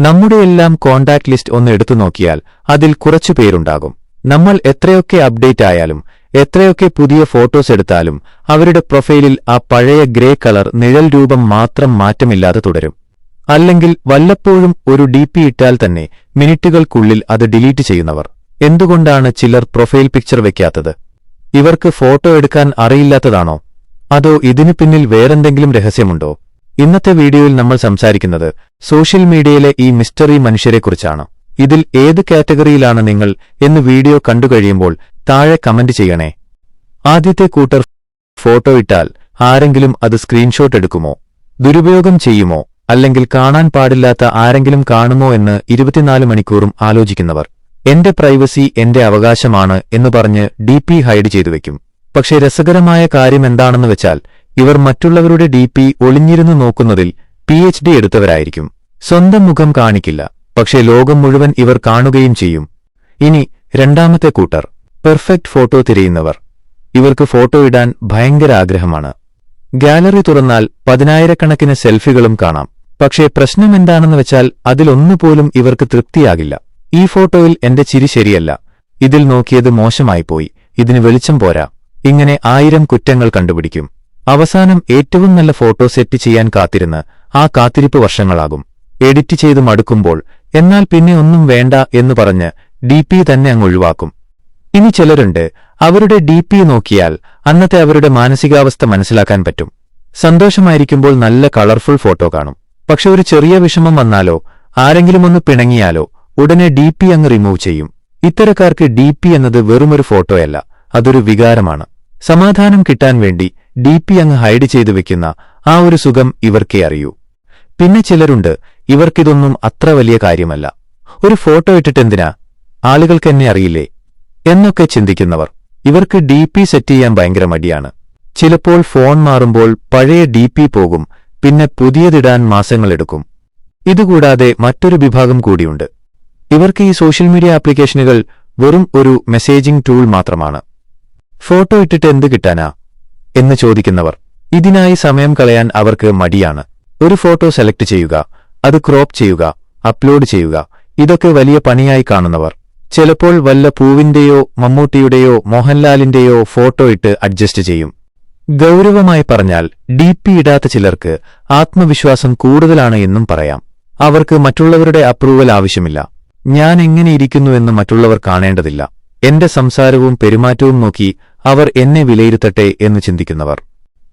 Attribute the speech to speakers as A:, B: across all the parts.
A: നമ്മുടെയെല്ലാം contact list ഒന്ന് എടുത്തു നോക്കിയാൽ അതിൽ കുറച്ചു പേരുണ്ടാകും. നമ്മൾ എത്രയൊക്കെ അപ്ഡേറ്റ് ആയാലും എത്രയൊക്കെ പുതിയ ഫോട്ടോസ് എടുത്താലും അവരുടെ പ്രൊഫൈലിൽ ആ പഴയ ഗ്രേ കളർ നിഴൽ രൂപം മാത്രം മാറ്റമില്ലാതെ തുടരും. അല്ലെങ്കിൽ വല്ലപ്പോഴും ഒരു ഡി പി ഇട്ടാൽ തന്നെ മിനിറ്റുകൾക്കുള്ളിൽ അത് ഡിലീറ്റ് ചെയ്യുന്നവർ. എന്തുകൊണ്ടാണ് ചിലർ പ്രൊഫൈൽ പിക്ചർ വെക്കാത്തത്? ഇവർക്ക് ഫോട്ടോ എടുക്കാൻ അറിയില്ലാത്തതാണോ? അതോ ഇതിനു പിന്നിൽ വേറെന്തെങ്കിലും രഹസ്യമുണ്ടോ? ഇന്നത്തെ വീഡിയോയിൽ നമ്മൾ സംസാരിക്കുന്നത് സോഷ്യൽ മീഡിയയിലെ ഈ മിസ്റ്ററി മനുഷ്യരെക്കുറിച്ചാണ്. ഇതിൽ ഏത് കാറ്റഗറിയിലാണ് നിങ്ങൾ എന്ന് വീഡിയോ കണ്ടുകഴിയുമ്പോൾ താഴെ കമന്റ് ചെയ്യണേ. ആദ്യത്തെ കൂട്ടർ ഫോട്ടോ ഇട്ടാൽ ആരെങ്കിലും അത് സ്ക്രീൻഷോട്ട് എടുക്കുമോ? ദുരുപയോഗം ചെയ്യുമോ? അല്ലെങ്കിൽ കാണാൻ പാടില്ലാത്ത ആരെങ്കിലും കാണുമോ എന്ന് ഇരുപത്തിനാല് മണിക്കൂറും ആലോചിക്കുന്നവർ. എന്റെ പ്രൈവസി എന്റെ അവകാശമാണ് എന്ന് പറഞ്ഞ് ഡി ഹൈഡ് ചെയ്തു വയ്ക്കും പക്ഷേ രസകരമായ കാര്യം എന്താണെന്ന് വെച്ചാൽ ഇവർ മറ്റുള്ളവരുടെ ഡി പി ഒളിഞ്ഞിരുന്നു നോക്കുന്നതിൽ പി എച്ച് ഡി എടുത്തവരായിരിക്കും. സ്വന്തം മുഖം കാണിക്കില്ല. പക്ഷേ ലോകം മുഴുവൻ ഇവർ കാണുകയും ചെയ്യും. ഇനി രണ്ടാമത്തെ കൂട്ടർ പെർഫെക്റ്റ് ഫോട്ടോ തിരയുന്നവർ. ഇവർക്ക് ഫോട്ടോ ഇടാൻ ഭയങ്കര ആഗ്രഹമാണ്. ഗാലറി തുറന്നാൽ പതിനായിരക്കണക്കിന് സെൽഫികളും കാണാം. പക്ഷേ പ്രശ്നം എന്താണെന്ന് വെച്ചാൽ അതിലൊന്നുപോലും ഇവർക്ക് തൃപ്തിയാകില്ല. ഈ ഫോട്ടോയിൽ എന്റെ ചിരി ശരിയല്ല. ഇതിൽ നോക്കിയത് മോശമായിപ്പോയി. ഇതിന് വെളിച്ചം പോരാ. ഇങ്ങനെ ആയിരം കുറ്റങ്ങൾ കണ്ടുപിടിക്കും. അവസാനം ഏറ്റവും നല്ല ഫോട്ടോ സെറ്റ് ചെയ്യാൻ കാത്തിരുന്ന് ആ കാത്തിരിപ്പ് വർഷങ്ങളാകും. എഡിറ്റ് ചെയ്ത് മടുക്കുമ്പോൾ എന്നാൽ പിന്നെ ഒന്നും വേണ്ട എന്ന് പറഞ്ഞ് ഡി പി തന്നെ അങ്ങ് ഒഴിവാക്കും. ഇനി ചിലരുണ്ട് അവരുടെ ഡി പി നോക്കിയാൽ അന്നത്തെ അവരുടെ മാനസികാവസ്ഥ മനസ്സിലാക്കാൻ പറ്റും. സന്തോഷമായിരിക്കുമ്പോൾ നല്ല കളർഫുൾ ഫോട്ടോ കാണും. പക്ഷെ ഒരു ചെറിയ വിഷമം വന്നാലോ ആരെങ്കിലും ഒന്ന് പിണങ്ങിയാലോ ഉടനെ ഡി പി അങ്ങ് റിമൂവ് ചെയ്യും. ഇത്തരക്കാർക്ക് ഡി പി എന്നത് വെറുമൊരു ഫോട്ടോയല്ല അതൊരു വികാരമാണ്. സമാധാനം കിട്ടാൻ വേണ്ടി ഡി പി അങ്ങ് ഹൈഡ് ചെയ്തു വെക്കുന്ന ആ ഒരു സുഖം ഇവർക്കേ അറിയൂ. പിന്നെ ചിലരുണ്ട് ഇവർക്കിതൊന്നും അത്ര വലിയ കാര്യമല്ല. ഒരു ഫോട്ടോ ഇട്ടിട്ടെന്തിനാ ആളുകൾക്ക് എന്നെ അറിയില്ലേ? എന്നൊക്കെ ചിന്തിക്കുന്നവർ. ഇവർക്ക് ഡി പി സെറ്റ് ചെയ്യാൻ ഭയങ്കര മടിയാണ്. ചിലപ്പോൾ ഫോൺ മാറുമ്പോൾ പഴയ ഡി പി പോകും പിന്നെ പുതിയതിടാൻ മാസങ്ങളെടുക്കും ഇതുകൂടാതെ മറ്റൊരു വിഭാഗം കൂടിയുണ്ട്. ഇവർക്ക് ഈ സോഷ്യൽ മീഡിയ ആപ്ലിക്കേഷനുകൾ വെറും ഒരു മെസ്സേജിംഗ് ടൂൾ മാത്രമാണ്. ഫോട്ടോ ഇട്ടിട്ട് എന്ത് കിട്ടാനാ? എന്ന് ചോദിക്കുന്നവർ. ഇതിനായി സമയം കളയാൻ അവർക്ക് മടിയാണ്. ഒരു ഫോട്ടോ സെലക്ട് ചെയ്യുക അത് ക്രോപ്പ് ചെയ്യുക അപ്ലോഡ് ചെയ്യുക ഇതൊക്കെ വലിയ പണിയായി കാണുന്നവർ. ചിലപ്പോൾ വല്ല പൂവിന്റെയോ മമ്മൂട്ടിയുടെയോ മോഹൻലാലിന്റെയോ ഫോട്ടോ ഇട്ട് അഡ്ജസ്റ്റ് ചെയ്യും. ഗൗരവമായി പറഞ്ഞാൽ ഡി പി ഇടാത്ത ചിലർക്ക് ആത്മവിശ്വാസം കൂടുതലാണ് എന്നും പറയാം. അവർക്ക് മറ്റുള്ളവരുടെ അപ്രൂവൽ ആവശ്യമില്ല. ഞാൻ എങ്ങനെ ഇരിക്കുന്നുവെന്ന് മറ്റുള്ളവർ കാണേണ്ടതില്ല. എന്റെ സംസാരവും പെരുമാറ്റവും നോക്കി അവർ എന്നെ വിലയിരുത്തട്ടെ എന്ന് ചിന്തിക്കുന്നവർ.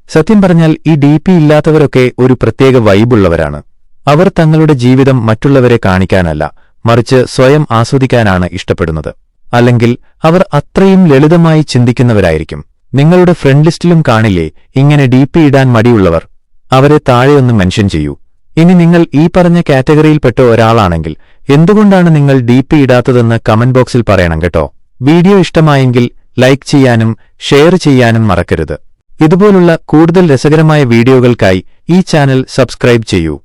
A: സത്യം പറഞ്ഞാൽ ഈ ഡി പി ഇല്ലാത്തവരൊക്കെ ഒരു പ്രത്യേക വൈബുള്ളവരാണ്. അവർ തങ്ങളുടെ ജീവിതം മറ്റുള്ളവരെ കാണിക്കാനല്ല മറിച്ച് സ്വയം ആസ്വദിക്കാനാണ് ഇഷ്ടപ്പെടുന്നത്. അല്ലെങ്കിൽ അവർ അത്രയും ലളിതമായി ചിന്തിക്കുന്നവരായിരിക്കും. നിങ്ങളുടെ ഫ്രണ്ട് ലിസ്റ്റിലും കാണില്ലേ ഇങ്ങനെ ഡി പി ഇടാൻ മടിയുള്ളവർ. അവരെ താഴെയൊന്ന് മെൻഷൻ ചെയ്യൂ. ഇനി നിങ്ങൾ ഈ പറഞ്ഞ കാറ്റഗറിയിൽപ്പെട്ട ഒരാളാണെങ്കിൽ എന്തുകൊണ്ടാണ് നിങ്ങൾ ഡി പി ഇടാത്തതെന്ന് കമന്റ് ബോക്സിൽ പറയണം കേട്ടോ. വീഡിയോ ഇഷ്ടമായെങ്കിൽ ലൈക്ക് ചെയ്യാനും ഷെയർ ചെയ്യാനും മറക്കരുത്. ഇതുപോലുള്ള കൂടുതൽ രസകരമായ വീഡിയോകൾക്കായി ഈ ചാനൽ സബ്സ്ക്രൈബ് ചെയ്യൂ.